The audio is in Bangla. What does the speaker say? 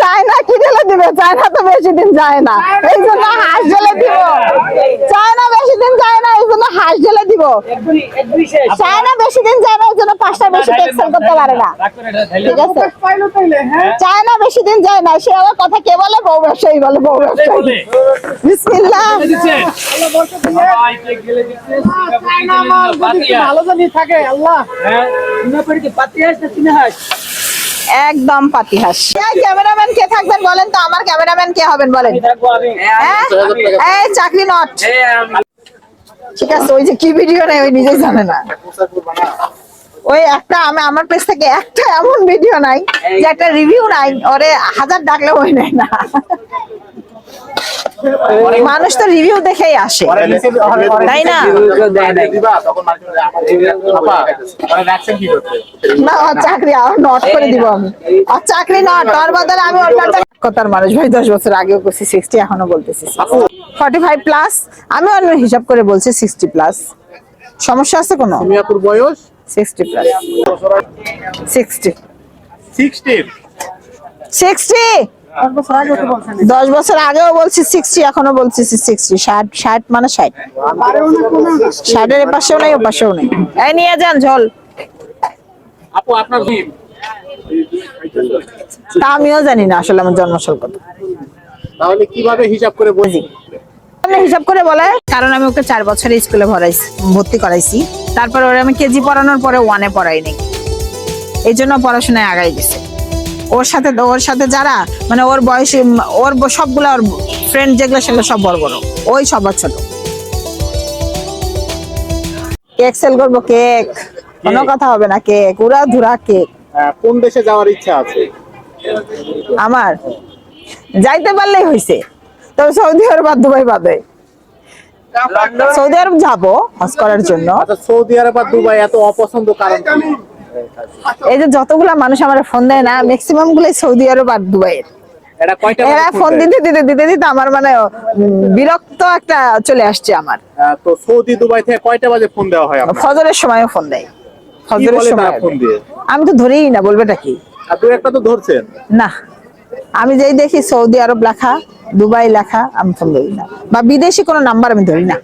চায়না কি ঢেলে দিবে চায়না তো বেশি দিন যায় না। এই জন্য হাঁস ঢেলে দিব। চায়না বেশি দিন যায় না এই জন্য হাঁস ঢেলে দিব। চায়না বেশি দিন যায় না এই জন্য পাঁচটা বেশি এক্সেল করতে পারে না। ঠিক আছে? হ্যাঁ চায়না বেশি দিন যায় না সে আবার কথা কে বলে? বউ ব্যবসায়ী বলে বউ ব্যবসায়ী। বিসমিল্লাহ। একটু ভালো জানি থাকে আল্লাহ। একদম পাতি হাঁস ক্যামেরাম্যান কে থাকবেন বলেন তো? আমার ক্যামেরাম্যান কে হবেন বলেন? হ্যাঁ? চাকরি নট। ঠিক আছে, ওই যে কি ভিডিও নেই, ওই নিজেই জানে না। ওই একটা আমি, আমার পেজ থেকে একটা এমন ভিডিও নাই, যে একটা রিভিউ নাই, ওরে হাজার ডাকলে ওই নেয় না। মানুষ তো রিভিউ দেখেই আসে। তাই না? না? চাকরি আর নট করে দিব আমি। আর চাকরি নট তার বদলে আমি কথার মানুষ। ভাই দশ বছর আগেও করছি সিক্সটি এখনও বলতেছি। ফর্টি ফাইভ প্লাস আমি অন্য হিসাব করে বলছি সিক্সটি প্লাস সমস্যা আছে কোনো? বয়স? Sixty plus sixty sixty sixty দশ বছর আগেও বলছি সিক্সটি এখনও বলছি সিক্সটি ষাট ষাট মানে ষাট। ষাটের এপাশেও নেই ওপাশেও নেই। এই নিয়ে যান ঝোল। আপু আপনার তা আমিও জানি না আসলে আমার জন্মসাল কত। তাহলে কীভাবে হিসাব করে বুঝি হিসাব করে বলে। কারণ আমি ওকে চার বছরে স্কুলে ভরাইছি ভর্তি করাইছি। তারপর ওরে আমি কেজি পড়ানোর পরে ওয়ানে পড়াইনি। এই জন্য পড়াশোনায় আগাই গেছে। ওর সাথে ওর সাথে যারা মানে ওর বয়সী ওর সবগুলো ওর ফ্রেন্ড যেগুলো সেগুলো সব বড় বড়। ওই সবার ছোট। কেক সেল করব কেক কোনো কথা হবে না কেক উড়া ধুরা কেক কোন দেশে যাওয়ার ইচ্ছা আছে? আমার? যাইতে পারলেই হয়েছে তবে সৌদি আরব আর দুবাই বাদে। সৌদি আরব যাব হজ করার জন্য। আচ্ছা সৌদি আরব আর দুবাই এত অপছন্দ কারণ? এই যে যতগুলা মানুষ আমার ফোন দেয় না ম্যাক্সিমাম গুলাই সৌদি আরব আর দুবাইয়ের এরা ফোন? দিতে দিতে দিতে দিতে আমার মানে বিরক্ত একটা চলে আসছে আমার। তো সৌদি দুবাই থেকে কয়টা বাজে ফোন দেওয়া হয় ফজরের সময়ও ফোন দেয়। ফজরের সময় ফোন দিয়ে? আমি তো ধরেই না বলবেটা কি? আর দু একটা তো ধরছেন। না। আমি যেই দেখি সৌদি আরব লেখা দুবাই লেখা আমি ফোন ধরি না। বা বিদেশি কোনো নাম্বার আমি ধরি না।